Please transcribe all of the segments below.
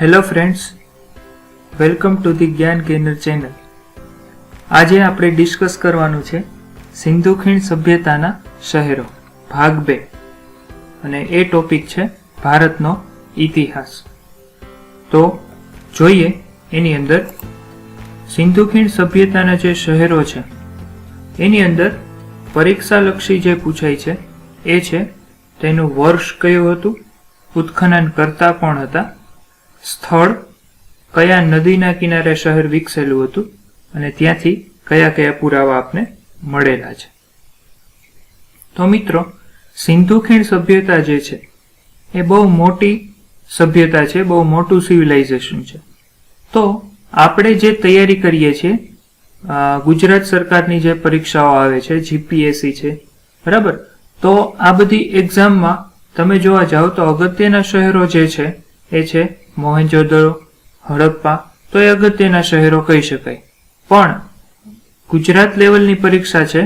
Hello friends welcome to the Gyan gainer channel આજે આપણે discuss કરવાનું છે સિંધુ ખીણ સભ્યતાના શહેરો, ભાગ બે. અને એ ટોપિક છે ભારતનો ઇતિહાસ. તો જોઈએ એની અંદર સિંધુ ખીણ સભ્યતાના જે શહેરો છે, એની અંદર પરીક્ષાલક્ષી જે પૂછાય છે, એ છે તેનું વર્ષ કયું હતું, ઉત્ખનન કરતા કોણ હતા સ્થળ કયા નદીના કિનારે શહેર વિકસેલું હતું અને ત્યાંથી કયા કયા પુરાવા આપને મળેલા છે? તો મિત્રો, સિંધુ ખીણ સભ્યતા જે છે, એ બહુ મોટી સભ્યતા છે, બહુ મોટું સિવિલાઇઝેશન છે. તો આપણે જે તૈયારી કરીએ છીએ ગુજરાત સરકારની જે પરીક્ષાઓ આવે છે જીપીએસસી છે, બરાબર? તો આ બધી એક્ઝામમાં તમે જોવા જાઓ તો અગત્યના શહેરો જે છે, એ છે મોહેંજોદડો હડપ્પા તો એ અગત્યના શહેરો કહી શકાય. પણ ગુજરાત લેવલની પરીક્ષા છે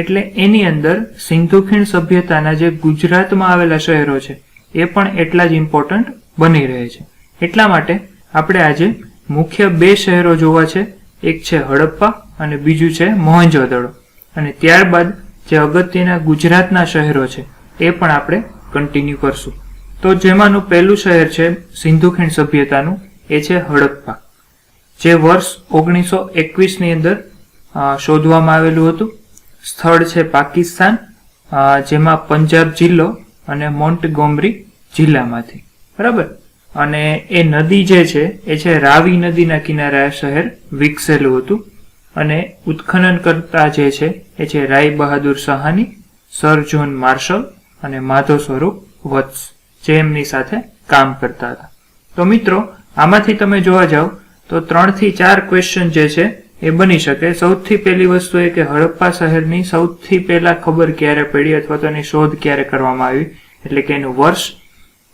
એટલે એની અંદર સિંધુ ખીણ સભ્યતાના જે ગુજરાતમાં આવેલા શહેરો છે, એ પણ એટલા જ ઇમ્પોર્ટન્ટ બની રહે છે. એટલા માટે આપણે આજે મુખ્ય બે શહેરો જોવા છે, એક છે હડપ્પા અને બીજું છે મોહેંજોદડો અને ત્યારબાદ જે અગત્યના ગુજરાતના શહેરો છે, એ પણ આપણે કન્ટિન્યુ કરશું. તો જેમાંનું પહેલું શહેર છે સિંધુ ખીણ સભ્યતાનું, એ છે હડપ્પા, જે વર્ષ ઓગણીસો એકવીસની અંદર શોધવામાં આવેલું હતું. સ્થળ છે પાકિસ્તાન જેમાં પંજાબ જિલ્લો અને મોન્ટગોમરી જિલ્લામાંથી. બરાબર? અને એ નદી જે છે, એ છે રાવી નદીના કિનારે આ શહેર વિકસેલું હતું. અને ઉત્ખનન કરતા જે છે, એ છે Rai Bahadur Sahani sir John Marshall અને માધો સ્વરૂપ વત્સ. જે એમની સાથે કામ કરતા હતા. તો મિત્રો, આમાંથી તમે જોવા જાઓ તો ત્રણથી ચાર ક્વેશ્ચન જે છે, એ બની શકે. સૌથી પહેલી વસ્તુ એ કે હડપ્પા શહેરની સૌથી પહેલા ખબર ક્યારે પડી અથવા તો એની શોધ ક્યારે કરવામાં આવી? એટલે કે એનું વર્ષ.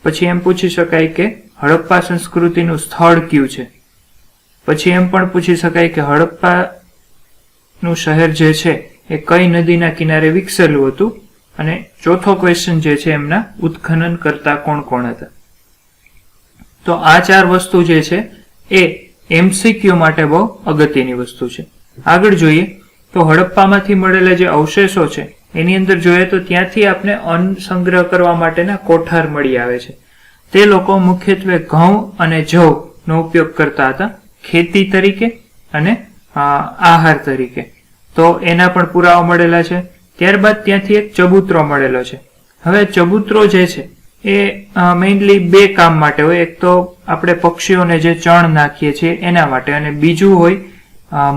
પછી એમ પૂછી શકાય કે હડપ્પા સંસ્કૃતિનું સ્થળ કયું છે? પછી એમ પણ પૂછી શકાય કે હડપ્પાનું શહેર જે છે, એ કઈ નદીના કિનારે વિકસેલું હતું? અને ચોથો ક્વેશ્ચન જે છે એમના ઉત્ખનન કરતા કોણ કોણ હતા? તો આ ચાર વસ્તુ જે છે એ એમસીક્યુ માટે બહુ અગત્યની વસ્તુ છે. આગળ જોઈએ તો હડપ્પામાંથી મળેલા જે અવશેષો છે, એની અંદર જોઈએ તો ત્યાંથી આપણે અન્ન સંગ્રહ કરવા માટેના કોઠાર મળી આવે છે. તે લોકો મુખ્યત્વે ઘઉં અને જવનો ઉપયોગ કરતા હતા, ખેતી તરીકે અને આહાર તરીકે. તો એના પણ પુરાવા મળેલા છે. ત્યારબાદ ત્યાંથી એક ચબૂતરો મળેલો છે. હવે ચબૂતરો જે છે, એ મેઇનલી બે કામ માટે હોય. એક તો આપણે પક્ષીઓને જે ચણ નાખીએ છીએ એના માટે અને બીજું હોય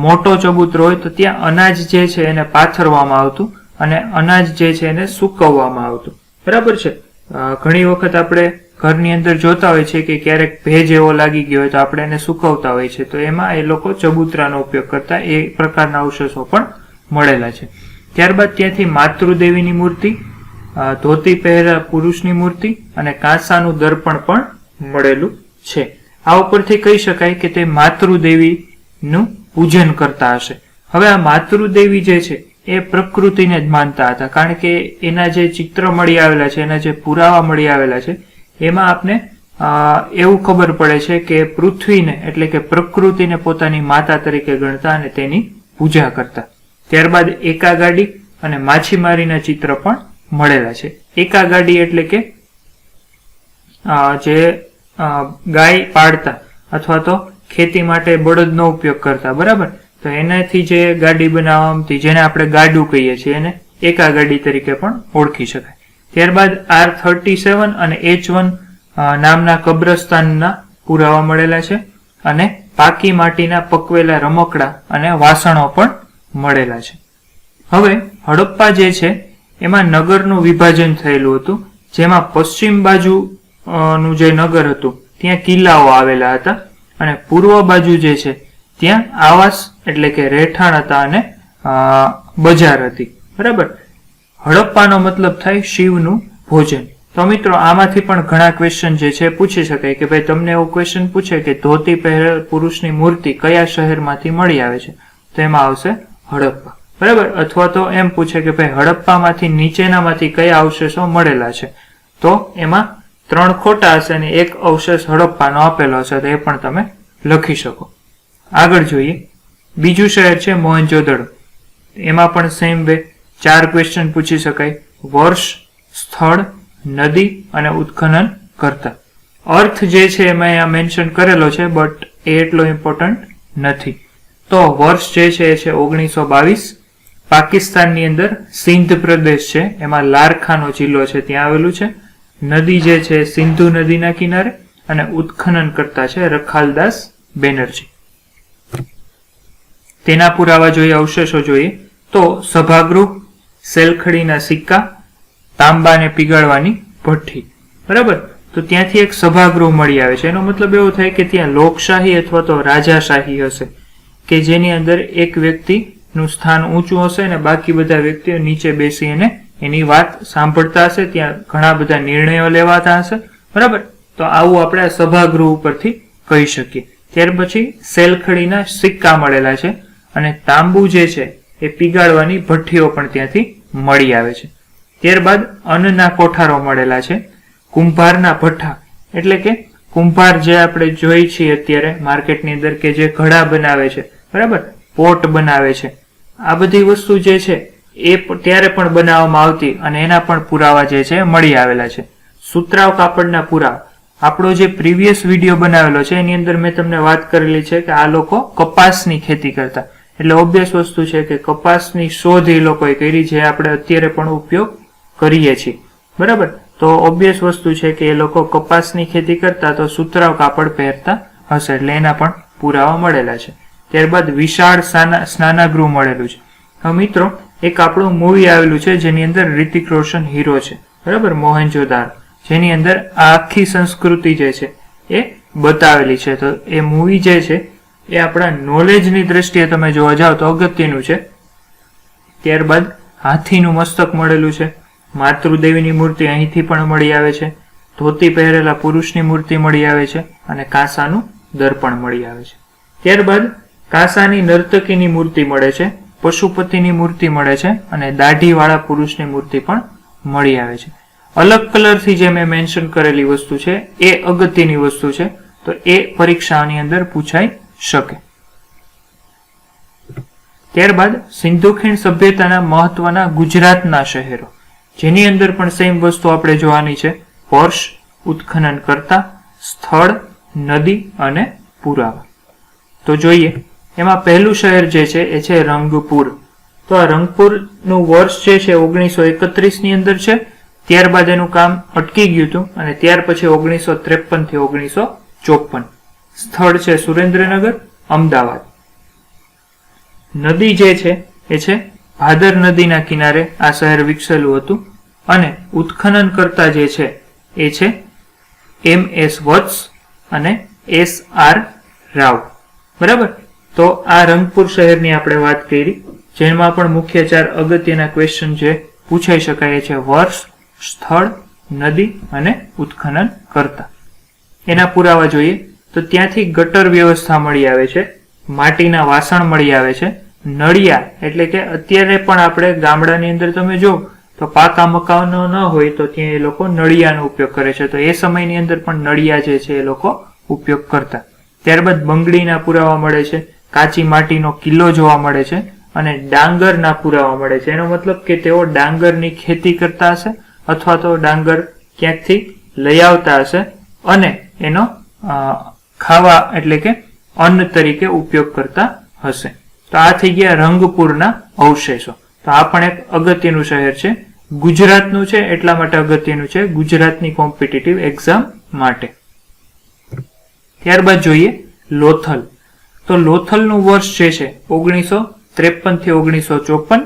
મોટો ચબૂતરો હોય તો ત્યાં અનાજ જે છે એને પાથરવામાં આવતું અને અનાજ જે છે એને સૂકવવામાં આવતું. બરાબર છે? ઘણી વખત આપણે ઘરની અંદર જોતા હોય છે કે ક્યારેક ભેજ એવો લાગી ગયો હોય તો આપણે એને સૂકવતા હોય છે. તો એમાં એ લોકો ચબૂતરાનો ઉપયોગ કરતા, એ પ્રકારના અવશેષો પણ મળેલા છે. ત્યારબાદ ત્યાંથી માતૃદેવીની મૂર્તિ ધોતી પહેરા પુરુષની મૂર્તિ અને કાંસાનું દર્પણ પણ મળેલું છે. આ ઉપરથી કહી શકાય કે તે માતૃદેવીનું પૂજન કરતા હશે. હવે આ માતૃદેવી જે છે, એ પ્રકૃતિને જ માનતા હતા. કારણ કે એના જે ચિત્ર મળી આવેલા છે, એના જે પુરાવા મળી આવેલા છે, એમાં આપને એવું ખબર પડે છે કે પૃથ્વીને, એટલે કે પ્રકૃતિને પોતાની માતા તરીકે ગણતા અને તેની પૂજા કરતા. ત્યારબાદ એકા ગાડી અને માછીમારીના ચિત્ર પણ મળેલા છે. એકા ગાડી એટલે કે જે ગાય પાળતા અથવા તો ખેતી માટે બળદનો ઉપયોગ કરતા, બરાબર? તો એનાથી જે ગાડી બનાવવાથી જેને આપણે ગાડું કહીએ છીએ, એને એકા ગાડી તરીકે પણ ઓળખી શકાય. ત્યારબાદ આર થર્ટી સેવન અને એચ વન નામના કબ્રસ્તાનના પુરાવા મળેલા છે અને પાકી માટીના પકવેલા રમકડા અને વાસણો પણ મળેલા છે. હવે હડપ્પા જે છે, એમાં નગરનું વિભાજન થયેલું હતું, જેમાં પશ્ચિમ બાજુ નું જે નગર હતું, ત્યાં કિલ્લાઓ આવેલા હતા અને પૂર્વ બાજુ જે છે, ત્યાં આવાસ એટલે કે રહેઠાણ હતા અને બજાર હતી. બરાબર? હડપ્પાનો મતલબ થાય શિવનું ભોજન. તો મિત્રો, આમાંથી પણ ઘણા ક્વેશ્ચન જે છે, પૂછી શકાય કે ભાઈ તમને એવો ક્વેશ્ચન પૂછે કે ધોતી પહેરેલ પુરુષની મૂર્તિ કયા શહેરમાંથી મળી આવે છે? તો એમાં આવશે હડપ્પા. બરાબર? અથવા તો એમ પૂછે કે ભાઈ, હડપ્પામાંથી નીચેનામાંથી કયા અવશેષો મળેલા છે? તો એમાં ત્રણ ખોટા હશે અને એક અવશેષ હડપ્પાનો આપેલો હશે, તો એ પણ તમે લખી શકો. આગળ જોઈએ. બીજું શહેર છે મોહનજોદડો. એમાં પણ સેમ વે ચાર ક્વેશ્ચન પૂછી શકાય. વર્ષ, સ્થળ, નદી અને ઉત્ખનન કરતા. અર્થ જે છે એમાં મેન્શન કરેલો છે બટ એ એટલો ઇમ્પોર્ટન્ટ નથી. તો વર્ષ જે છે એ છે ઓગણીસો બાવીસ. પાકિસ્તાનની અંદર સિંધ પ્રદેશ છે. એમાં લારખાનો જિલ્લો છે, ત્યાં આવેલું છે. નદી જે છે, સિંધુ નદીના કિનારે અને ઉત્ખનન કરતા છે રખાલદાસ બેનર્જી. તેના પુરાવા જોઈએ, અવશેષો જોઈએ. તો સભાગૃહ, સેલખડીના સિક્કા, તાંબાને પીગાળવાની ભઠ્ઠી. બરાબર? તો ત્યાંથી એક સભાગૃહ મળી આવે છે. એનો મતલબ એવો થાય કે ત્યાં લોકશાહી અથવા તો રાજાશાહી હશે. કે જેની અંદર એક વ્યક્તિનું સ્થાન ઊંચું હશે અને બાકી બધા વ્યક્તિઓ નીચે બેસી અને એની વાત સાંભળતા હશે, ત્યાં ઘણા બધા નિર્ણયો લેવાતા હશે. બરાબર? તો આવું આપણે સભાગૃહ ઉપરથી કહી શકીએ. ત્યાર પછી સેલખડીના સિક્કા મળેલા છે અને તાંબુ જે છે એ પીગાળવાની ભઠ્ઠીઓ પણ ત્યાંથી મળી આવે છે. ત્યારબાદ અન્નના કોઠારો મળેલા છે. કુંભારના ભઠ્ઠા. એટલે કે કુંભાર જે આપણે જોઈ છીએ અત્યારે માર્કેટની અંદર કે જે ઘડા બનાવે છે બરાબર? પોટ બનાવે છે. આ બધી વસ્તુ જે છે, એ ત્યારે પણ બનાવવામાં આવતી અને એના પણ પુરાવા જે છે, મળી આવેલા છે. સુતરાવ કાપડના પુરાવા. આપણો જે પ્રીવિયસ વીડિયો બનાવેલો છે, એની અંદર મેં તમને વાત કરેલી છે કે આ લોકો કપાસની ખેતી કરતા. એટલે ઓબ્વિયસ વસ્તુ છે કે કપાસની શોધ એ લોકોએ કરી જે આપણે અત્યારે પણ ઉપયોગ કરીએ છીએ. બરાબર? તો ઓબ્વિયસ વસ્તુ છે કે એ લોકો કપાસની ખેતી કરતા તો સુતરાવ કાપડ પહેરતા હશે, એટલે એના પણ પુરાવા મળેલા છે. ત્યારબાદ વિશાળ સ્નાનાગૃહ મળેલું છે. હવે મિત્રો, એક આપણું મૂવી આવેલું છે, જેની અંદર રિતિક રોશન હીરો છે. બરાબર? મોહેન્જોદાર જેની અંદર આખી સંસ્કૃતિ જે છે, એ બતાવેલી છે. તો એ મૂવી જે છે, એ આપણા નોલેજની દ્રષ્ટિએ તમે જોવા જાઓ તો અગત્યનું છે. ત્યારબાદ હાથીનું મસ્તક મળેલું છે. માતૃદેવીની મૂર્તિ અહીંથી પણ મળી આવે છે. ધોતી પહેરેલા પુરુષની મૂર્તિ મળી આવે છે અને કાંસાનું દર્પણ મળી આવે છે. ત્યારબાદ કાંસાની નર્તકીની મૂર્તિ મળે છે, પશુપતિની મૂર્તિ મળે છે અને દાઢીવાળા પુરુષની મૂર્તિ પણ મળી આવે છે. અલગ કલરથી જે મેં મેન્શન કરેલી વસ્તુ છે, એ અગત્યની વસ્તુ છે, તો એ પરીક્ષાની અંદર પૂછાઈ શકે. ત્યારબાદ સિંધુ ખીણ સભ્યતાના મહત્વના ગુજરાતના શહેરો. જેની અંદર પણ સેમ વસ્તુ આપણે જોવાની છે વર્ષ ઉત્ખનન કરતા સ્થળ, નદી અને પુરાવા. તો જોઈએ એમાં પહેલું શહેર જે છે, એ છે રંગપુર. તો આ રંગપુરનું વર્ષ જે છે ઓગણીસો એકત્રીસની અંદર છે. ત્યારબાદ એનું કામ અટકી ગયું હતું અને ત્યાર પછી ઓગણીસો ત્રેપનથી ઓગણીસો સ્થળ છે સુરેન્દ્રનગર, અમદાવાદ. નદી જે છે, એ છે ભાદર નદીના કિનારે આ શહેર વિકસેલું હતું અને ઉત્ખનન કરતા જે છે, એ છે એમ એસ વત્સ અને એસ આર રાવ. બરાબર? તો આ રંગપુર શહેરની આપણે વાત કરી, જેમાં પણ મુખ્ય ચાર અગત્યના ક્વેશ્ચન જે પૂછાઈ શકાય છે, વર્ષ, સ્થળ, નદી અને ઉત્ખનન કરતા. એના પુરાવા જોઈએ, તો ત્યાંથી ગટર વ્યવસ્થા મળી આવે છે, માટીના વાસણ મળી આવે છે, નળિયા એટલે કે અત્યારે પણ આપણે ગામડાની અંદર તમે જો, તો પાકા મકાનો ન હોય તો ત્યાં એ લોકો નળિયાનો ઉપયોગ કરે છે. તો એ સમયની અંદર પણ નળિયા જે છે એ લોકો ઉપયોગ કરતા. ત્યારબાદ બંગડીના પુરાવા મળે છે કાચી માટીનો કિલ્લો જોવા મળે છે અને ડાંગરના પુરાવા મળે છે. એનો મતલબ કે તેઓ ડાંગરની ખેતી કરતા હશે અથવા તો ડાંગર ક્યાંકથી લઈ આવતા હશે અને એનો ખાવા એટલે કે અન્ન તરીકે ઉપયોગ કરતા હશે. તો આ થઈ ગયા રંગપુરના અવશેષો. તો આ પણ એક અગત્યનું શહેર છે. ગુજરાતનું છે, એટલા માટે અગત્યનું છે ગુજરાતની કોમ્પિટિટિવ એક્ઝામ માટે. ત્યારબાદ જોઈએ લોથલ. તો લોથલનું વર્ષ જે છે, ઓગણીસો ત્રેપનથી ઓગણીસો ચોપન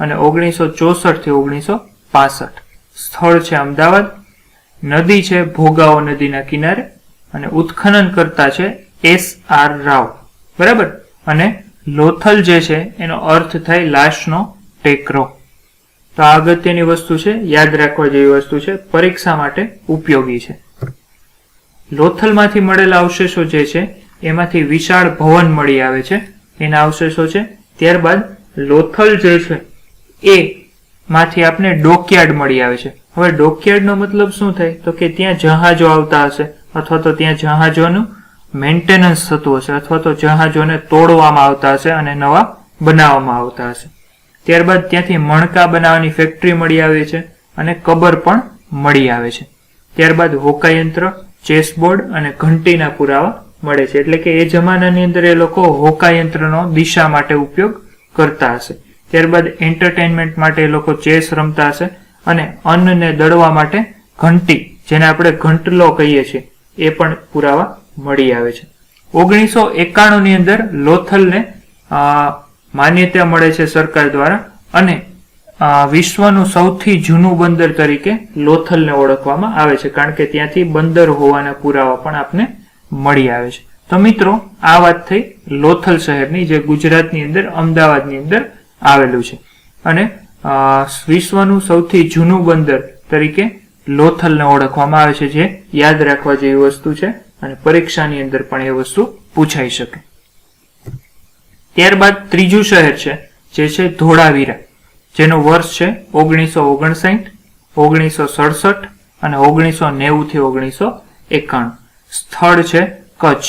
અને ઓગણીસો ચોસઠથી ઓગણીસો પાસઠ. સ્થળ છે અમદાવાદ, નદી છે ભોગાવો નદીના કિનારે અને ઉત્ખનન કરતા છે એસ આર રાવ. બરાબર? અને લોથલ જે છે, એનો અર્થ થાય લાશનો ટેકરો. તો આ અગત્યની વસ્તુ છે, યાદ રાખવા જેવી વસ્તુ છે, પરીક્ષા માટે ઉપયોગી છે. લોથલમાંથી મળેલા અવશેષો જે છે એમાંથી વિશાળ ભવન મળી આવે છે. એના અવશેષો છે. ત્યારબાદ લોથલ જે છે, એ માંથી આપણે ડોકયાર્ડ મળી આવે છે. હવે ડોકયાર્ડનો મતલબ શું થાય? તો કે ત્યાં જહાજો આવતા હશે, અથવા તો ત્યાં જહાજોનું મેન્ટેનન્સ થતું હશે, અથવા તો જહાજોને તોડવામાં આવતા હશે અને નવા બનાવવામાં આવતા હશે. ત્યારબાદ ત્યાંથી મણકા બનાવવાની ફેક્ટરી મળી આવે છે અને કબર પણ મળી આવે છે. ત્યારબાદ હોકાયંત્ર ચેસબોર્ડ અને ઘંટીના પુરાવા મળે છે. એટલે કે એ જમાનાની અંદર એ લોકો હોકાયંત્રનો દિશા માટે ઉપયોગ કરતા હશે. ત્યારબાદ એન્ટરટેનમેન્ટ માટે એ લોકો ચેસ રમતા હશે અને અન્નને દળવા માટે ઘંટી, જેને આપણે ઘંટલો કહીએ છીએ, એ પણ પુરાવા મળી આવે છે. ઓગણીસો એકાણુંની અંદર લોથલને માન્યતા મળે છે સરકાર દ્વારા અને વિશ્વનું સૌથી જૂનું બંદર તરીકે લોથલને ઓળખવામાં આવે છે. કારણ કે ત્યાંથી બંદર હોવાના પુરાવા પણ આપને મળી આવે છે. તો મિત્રો, આ વાત થઈ લોથલ શહેરની, જે ગુજરાતની અંદર, અમદાવાદની અંદર આવેલું છે. અને વિશ્વનું સૌથી જૂનું બંદર તરીકે લોથલને ઓળખવામાં આવે છે, જે યાદ રાખવા જેવી વસ્તુ છે અને પરીક્ષાની અંદર પણ એ વસ્તુ પૂછાઈ શકે. ત્યારબાદ ત્રીજું શહેર છે, જે છે ધોળાવીરા. જેનો વર્ષ છે ઓગણીસો ઓગણસાઠ, ઓગણીસો સડસઠ અને ઓગણીસો નેવું થી ઓગણીસો એકાણું. સ્થળ છે કચ્છ.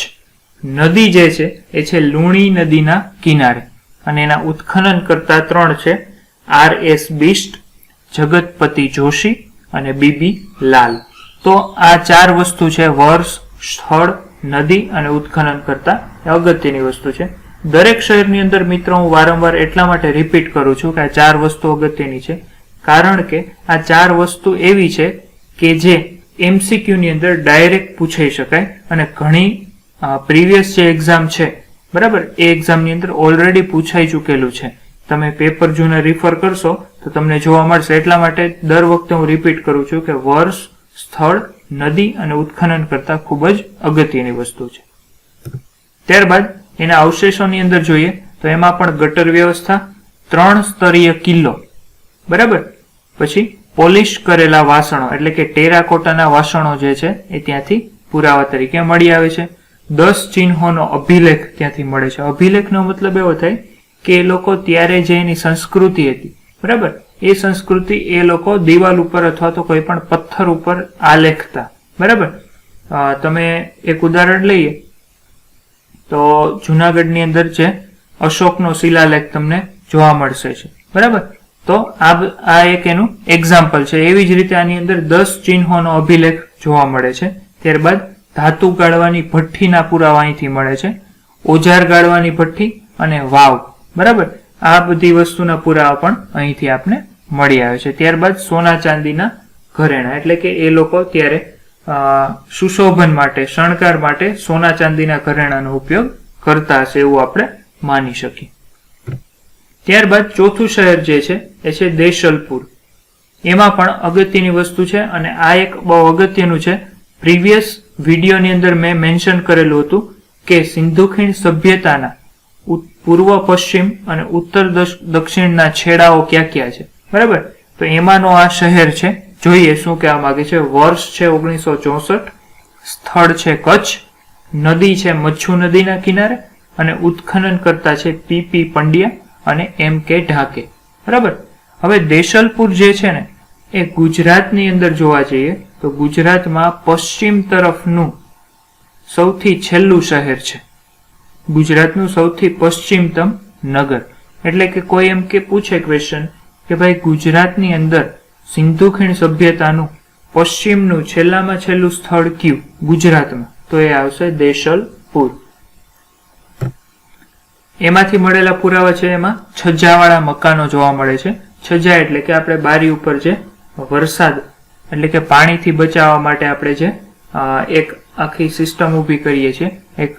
નદી જે છે, એ છે લુણી નદીના કિનારે. અને એના ઉત્ખનન કરતા ત્રણ છે, આર એસ બિસ્ટ જગતપતિ જોશી અને બીબી લાલ. તો આ ચાર વસ્તુ છે, વર્ષ, સ્થળ, નદી અને ઉત્ખનન કરતા. અગત્યની વસ્તુ છે. દરેક શહેરની અંદર મિત્રો, હું વારંવાર એટલા માટે રિપીટ કરું છું કે આ ચાર વસ્તુ અગત્યની છે. કારણ કે આ ચાર વસ્તુ એવી છે કે જે એમસીક્યુ ની અંદર ડાયરેક્ટ પૂછાઈ શકાય અને ઘણી પ્રીવિયસ જે એક્ઝામ છે, બરાબર? એ એક્ઝામની અંદર ઓલરેડી પૂછાઈ ચૂકેલું છે. તમે પેપર જૂને રિફર કરશો તો તમને જોવા મળશે. એટલા માટે દર વખતે હું રિપીટ કરું છું કે વર્ષ, સ્થળ, નદી અને ઉત્ખનન કરતા ખૂબ જ અગત્યની વસ્તુ છે. ત્યારબાદ એના અવશેષોની અંદર જોઈએ તો એમાં પણ ગટર વ્યવસ્થા ત્રણ સ્તરીય કિલ્લો. બરાબર? પછી પોલિશ કરેલા વાસણો, એટલે કે ટેરાકોટાના વાસણો જે છે, એ ત્યાંથી પુરાવા તરીકે મળી આવે છે. દસ ચિહ્નોનો અભિલેખ ત્યાંથી મળે છે. અભિલેખનો મતલબ એવો થાય કે એ લોકો ત્યારે જે એની સંસ્કૃતિ હતી, બરાબર? એ સંસ્કૃતિ એ લોકો દિવાલ ઉપર અથવા તો કોઈ પણ પથ્થર ઉપર આલેખતા, બરાબર? તમે એક ઉદાહરણ લઈએ. તો જુનાગઢની અંદર છે અશોકનો શિલાલેખ તમને જોવા મળશે છે, બરાબર? તો આ આ એક એનું એક્ઝામ્પલ છે. એવી જ રીતે આની અંદર દસ ચિહ્નોનો અભિલેખ જોવા મળે છે. ત્યારબાદ ધાતુ ગાળવાની ભઠ્ઠીના પુરાવા અહીંથી મળે છે. ઓજાર ગાળવાની ભઠ્ઠી અને વાવ. બરાબર? આ બધી વસ્તુના પુરાવા પણ અહીંથી આપને મળી આવે છે. ત્યારબાદ સોના ચાંદીના ઘરેણા. એટલે કે એ લોકો ત્યારે સુશોભન માટે, શણગાર માટે સોના ચાંદીના ઘરેણાનો ઉપયોગ કરતા હશે એવું આપણે માની શકીએ. ત્યારબાદ ચોથું શહેર જે છે, એ છે દેશલપુર. એમાં પણ અગત્યની વસ્તુ છે અને આ એક બહુ અગત્યનું છે. પ્રીવિયસ વિડીયોની અંદર મેં મેન્શન કરેલું હતું કે સિંધુ ખીણ સભ્યતાના પૂર્વ, પશ્ચિમ અને ઉત્તર દક્ષિણના છેડાઓ ક્યાં ક્યાં છે? બરાબર? તો એમાંનો આ શહેર છે. જોઈએ શું કહેવા માંગે છે. વર્ષ છે ઓગણીસો ચોસઠ, સ્થળ છે કચ્છ, નદી છે મચ્છુ નદીના કિનારે અને ઉત્ખનન કરતા છે પીપી પંડ્યા. અને એમ કે ઢાકે. બરાબર? હવે દેશલપુર જે છે ને, એ ગુજરાતની અંદર જોવા જઈએ, તો ગુજરાતમાં પશ્ચિમ તરફનું સૌથી છેલ્લું શહેર છે. ગુજરાતનું સૌથી પશ્ચિમતમ નગર. એટલે કે કોઈ એમ કે પૂછે ક્વેશ્ચન કે ભાઈ ગુજરાતની અંદર સિંધુ ખીણ સભ્યતાનું પશ્ચિમનું છેલ્લામાં છેલ્લું સ્થળ કયું? ગુજરાતમાં. તો એ આવશે દેશલપુર. એમાંથી મળેલા પુરાવા છે એમાં છજ્જાવાળા મકાનો જોવા મળે છે. છજ્જા એટલે કે આપણે બારી ઉપર જે વરસાદ એટલે કે પાણીથી બચાવવા માટે આપણે જે એક આખી સિસ્ટમ ઊભી કરીએ છીએ. એક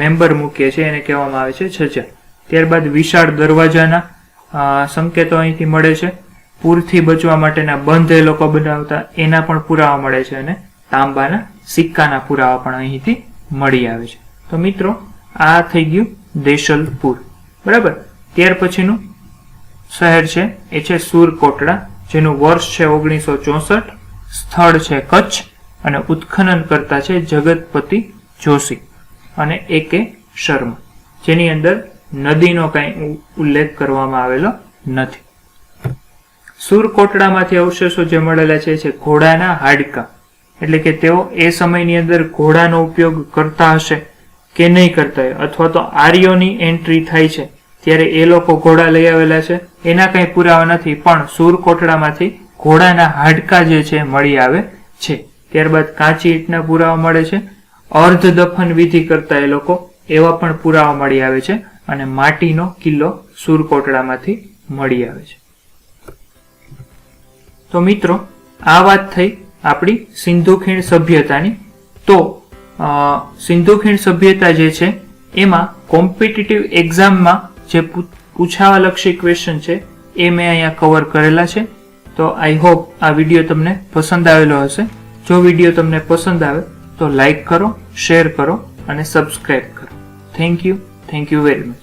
મેમ્બર મૂકીએ છીએ એને કહેવામાં આવે છે છજ્જા. ત્યારબાદ વિશાળ દરવાજાના સંકેતો અહીંથી મળે છે. પૂરથી બચવા માટેના બંધ એ લોકો બનાવતા એના પણ પુરાવા મળે છે અને તાંબાના સિક્કાના પુરાવા પણ અહીંથી મળી આવે છે. તો મિત્રો, આ થઈ ગયું દેશલપુર. બરાબર? ત્યાર પછીનું શહેર છે. એ છે સુરકોટડા, જેનું વર્ષ છે ઓગણીસો ચોસઠ. સ્થળ છે કચ્છ અને ઉત્ખનન કરતા છે જગતપતિ જોશી અને એ કે શર્મા. જેની અંદર નદીનો કાંઈ ઉલ્લેખ કરવામાં આવેલો નથી. સુર કોટડામાંથી અવશેષો જે મળેલા છે એ છે ઘોડાના હાડકા. એટલે કે તેઓ એ સમયની અંદર ઘોડાનો ઉપયોગ કરતા હશે. કે નહીં કરતા હોય. અથવા તો આર્યોની એન્ટ્રી થાય છે. ત્યારે એ લોકો ઘોડા લઈ આવેલા છે. એના કંઈ પુરાવા નથી, પણ સુર કોટડામાંથી ઘોડાના હાડકા જે છે મળી આવે છે. ત્યારબાદ કાચી ઈંટના પુરાવા મળે છે. અર્ધ દફન વિધિ કરતા એ લોકો એવા પણ પુરાવા મળી આવે છે અને માટીનો કિલ્લો સુરકોટડામાંથી મળી આવે છે. તો મિત્રો, આ વાત થઈ આપણી સિંધુ ખીણ સભ્યતાની. તો સિંધુ ખીણ સભ્યતા જે છે, એમાં કોમ્પિટિટિવ એક્ઝામમાં જે પૂછાવાલક્ષી ક્વેશ્ચન છે, એ મેં અહીંયા કવર કરેલા છે. તો આઈ હોપ આ વીડિયો તમને પસંદ આવેલો હશે. જો વીડિયો તમને પસંદ આવે, તો લાઈક કરો શેર કરો અને સબસ્ક્રાઈબ કરો. Thank you thank you very much